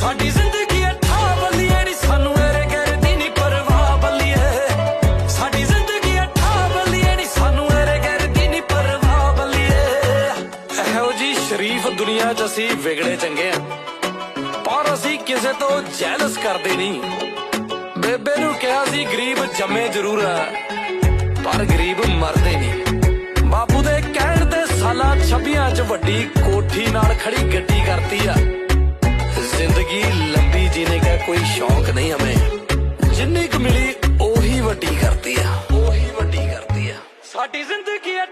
ਸਾਡੀ ਜ਼ਿੰਦਗੀ ਅਠਾ ਬੱਲੀਏ। ਸਾਨੂੰ ਇਹੋ ਜੀ ਪਰ ਅਸੀਂ ਕਿਸੇ ਤੋਂ ਜੈਲਸ ਕਰਦੇ ਨਹੀਂ ਬੇਬੇ ਨੂੰ ਕਿਹਾ ਸੀ, ਗਰੀਬ ਜੰਮੇ ਜ਼ਰੂਰ ਆ, ਪਰ ਗਰੀਬ ਮਰਦੇ ਨਹੀਂ ਬਾਪੂ ਦੇ ਕਹਿਣ ਤੇ ਸਾਲਾ ਛੱਬੀਆਂ 'ਚ ਵੱਡੀ ਕੋਠੀ ਨਾਲ ਖੜੀ ਗੱਡੀ ਕਰਤੀ ਆ। जिंदगी लंबी जीने का कोई शौक नहीं हमें जिन्नी क मिली ओही वटी करती है ओही वटी करती है साड़ी जिंदगी है